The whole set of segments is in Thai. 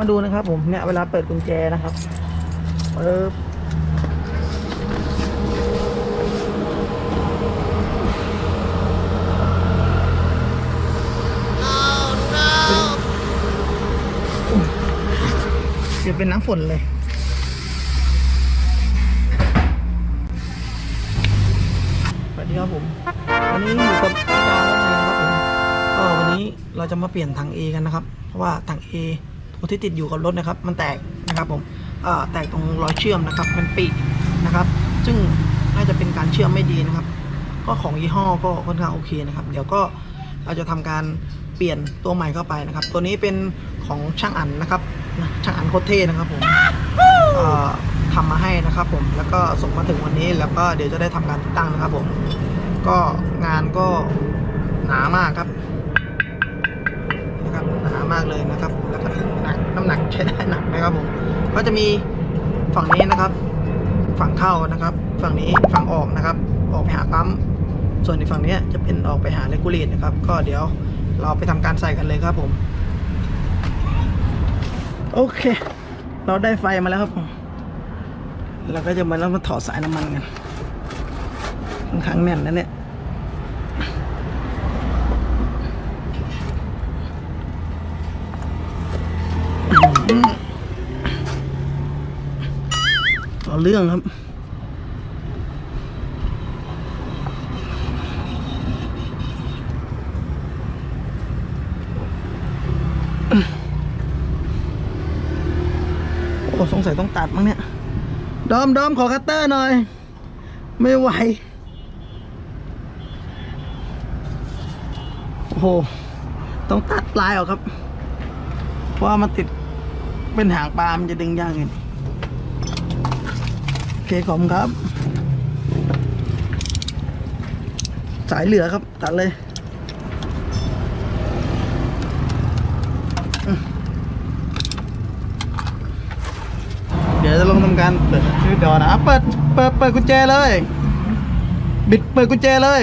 มาดูนะครับ ผมเนี่ยเวลาเปิดกุญแจนะครับปึ๊บเดี๋ยวเป็นน้ำฝนเลย สวัสดีครับผม วันนี้อยู่กับอาจารย์แล้วนะครับผมก็วันนี้เราจะมาเปลี่ยนถัง A กันนะครับ เพราะว่าถัง A ตัว ที่ติดอยู่กับรถนะครับ มันแตกนะครับผมเอ่อแตกตรงรอยเชื่อมนะครับเป็นปีนะครับ ซึ่งน่าจะเป็นการเชื่อมไม่ดีนะครับ ก็ของยี่ห้อก็ค่อนข้างโอเคนะครับ เดี๋ยวก็เราจะทำการเปลี่ยนตัวใหม่เข้าไปนะครับ ตัวนี้เป็นของช่างอันนะครับช่างอันโคตรเท่นะครับผมเอ่อทำมาให้นะครับผมแล้วก็ส่งมาถึงวันนี้แล้วก็เดี๋ยวจะได้ทำการติดตั้งนะครับผมก็งานก็หนามากครับนะครับหนามากเลยนะครับแล้วก็ นักน้ำหนักใช้ได้หนักนะครับผมก็จะมีฝั่งนี้นะครับ ฝั่งเข้านะครับ ฝั่งนี้ฝั่งออกนะครับ ออกไปหาปั๊มส่วนในฝั่งนี้จะเป็นออกไปหาเลกูเลตนะครับ ก็เดี๋ยวเราไปทำการใส่กันเลยครับผม โอเค เราได้ไฟมาแล้วครับผมเราก็จะมาแล้วมาถอดสายน้ำมันกันค่อนข้างแน่นนะเนี่ย ต่อเรื่องครับโอ้สงสัยต้องตัดมั้งเนี่ย ดอมดอมขอคัตเตอร์หน่อย ไม่ไหว โอ้โห ต้องตัดปลายออกครับ เพราะว่ามันติด เป็นหางปลา มันจะดึงยากเองโอเคขอบครับ สายเหลือครับ ตัดเลยเดี๋ยวจะลงทำการเปิดชื่อดอนะอะเปิดเปิดเปิดกุญแจเลย บิดเปิดกุญแจเลย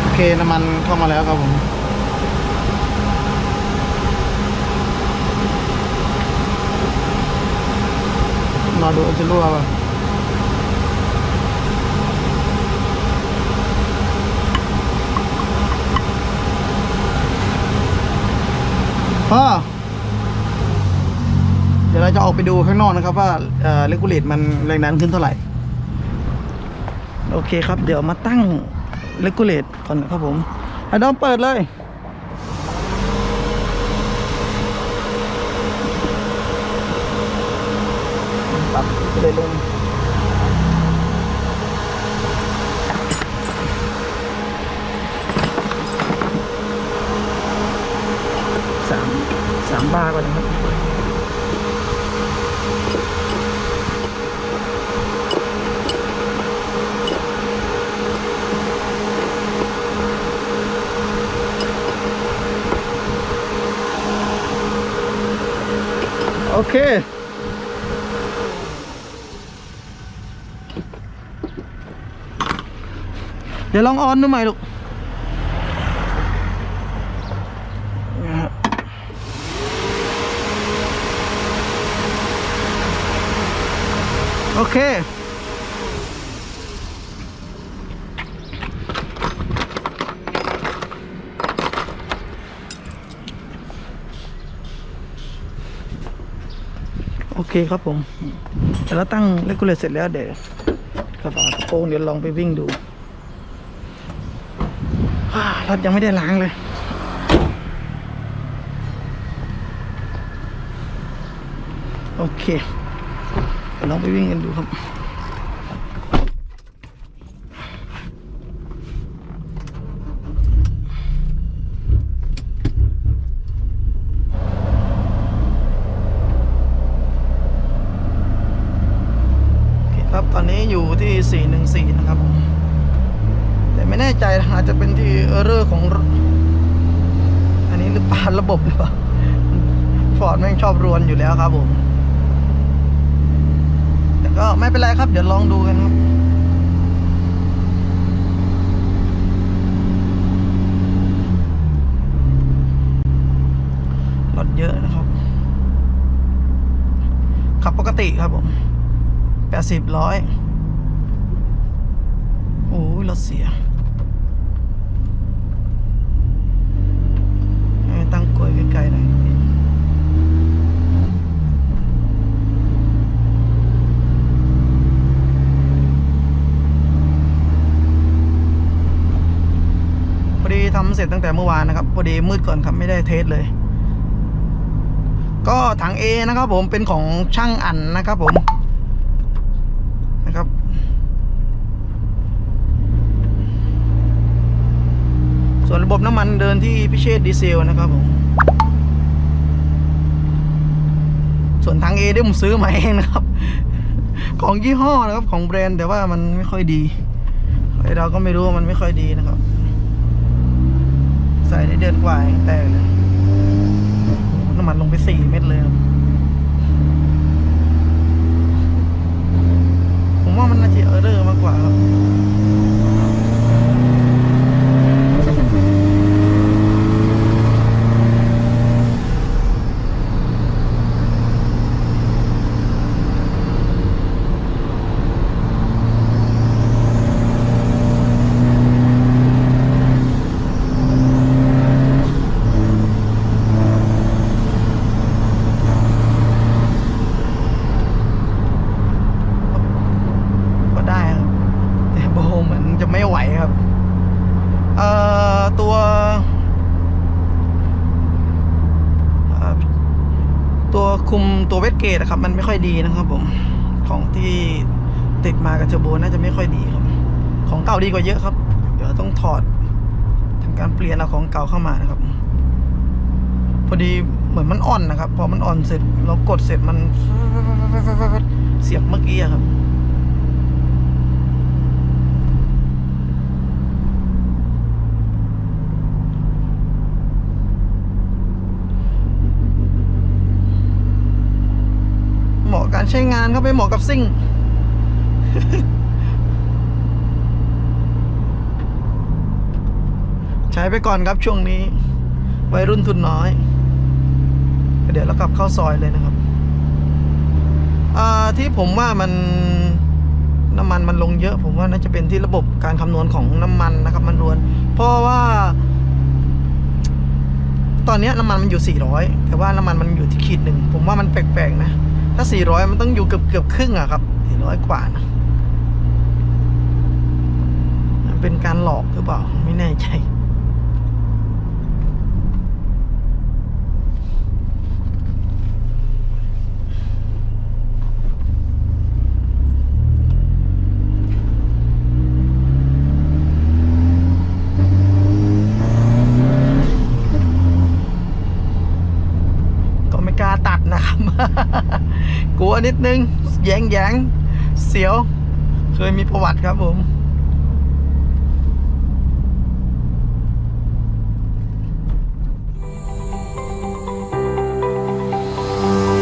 โอเคน้ำมันเข้ามาแล้วครับผม อดูจะรั่วป่ะพ่อเดี๋ยวเราจะออกไปดูข้างนอกนะครับ ว่าเอ่อเลกูเลตมันแรงดันขึ้นเท่าไหร่ โอเคครับ เดี๋ยวมาตั้งเลกูเลตก่อนนะครับผมไอ้ดอมเปิดเลย ปรับ เลยลงสามสามบาร์ก่อนนะครับโอเค ดี๋ยวลองออนดูใหม่ลูกโอเค โอเคครับผม แต่เราตั้งเลกูเลตเสร็จแล้วเดี๋ยวกระเป๋ากระโปรงเดี๋ยวลองไปวิ่งดู รถยังไม่ได้ล้างเลย โอเคเดี๋ยวลองไปวิ่งกันดูครับโอเคครับตอนนี้อยู่ที่ 414 นะครับผม แต่ไม่แน่ใจนะอาจจะเป็นที่เออร์เรอร์ของ อันนี้หรือเปล่าระบบหรือเปล่าฟอร์ดแม่งชอบรวนอยู่แล้วครับผมแต่ก็ไม่เป็นไรครับ เดี๋ยวลองดูกันครับโเยอะนะครับ ขับปกติครับผมแปดสิบร้อย สียให้ตั้งกลวยไกลๆหน่อยพอดีทำเสร็จตั้งแต่เมื่อวานนะครับ พอดีมืดก่อนครับไม่ได้เทสเลย ก็ถัง A นะครับผมเป็นของช่างอันนะครับผมนะครับ ส่ วนระบบน้ำมันเดินที่พิเชษดีเซลนะครับผม ส่วนถัง A ได้ผมซื้อมาเองนะครับ ของยี่ห้อนะครับของแบรนด์แต่ว่ามันไม่ค่อยดีเราก็ไม่รู้ว่ามันไม่ค่อยดีนะครับ ใส่ได้เดือนกว่าแตกเลยน้ำมันลงไปสี่เม็ดเลยผมว่ามันน่าจะเออร์เรอร์มากกว่าครับ ก็ได้ครับ แต่โบเหมือนจะไม่ไหวครับ เอ่อ ตัวเอ่อตัวคุมตัวเวทเกตนะครับ มันไม่ค่อยดีนะครับผมของที่ติดมากับเทอร์โบน่าจะไม่ค่อยดีครับ ของเก่าดีกว่าเยอะครับ เดี๋ยวต้องถอดทำการเปลี่ยนเอาของเก่าเข้ามานะครับ พอดีเหมือนมันอ่อนนะครับ พอมันอ่อนเสร็จเรากดเสร็จมันเสียบเมื่อกี้ครับ เหมาะกับการ ใช้งานครับไม่เหมาะกับซิ่ง ใช้ไปก่อนครับช่วงนี้ วัยรุ่นทุนน้อย เดี๋ยวเรากลับเข้าซอยเลยนะครับที่ผมว่ามันน้ำมันมันลงเยอะ ผมว่าน่าจะเป็นที่ระบบการคำนวณของน้ำมันนะครับ มันรวน เพราะว่า ตอนนี้น้ำมันมันอยู่ 400 แต่ว่าน้ำมันมันอยู่ที่ขีดหนึ่ง ผมว่ามันแปลกๆนะ ถ้า 400 มันต้องอยู่เกือบเกือบๆครึ่งอะครับ 400 กว่านะมันเป็นการหลอกหรือเปล่า ไม่แน่ใจก็ไม่กล้าตัดนะครับ กลัวนิดนึงแยงแยงเสียว เคยมีประวัติครับผม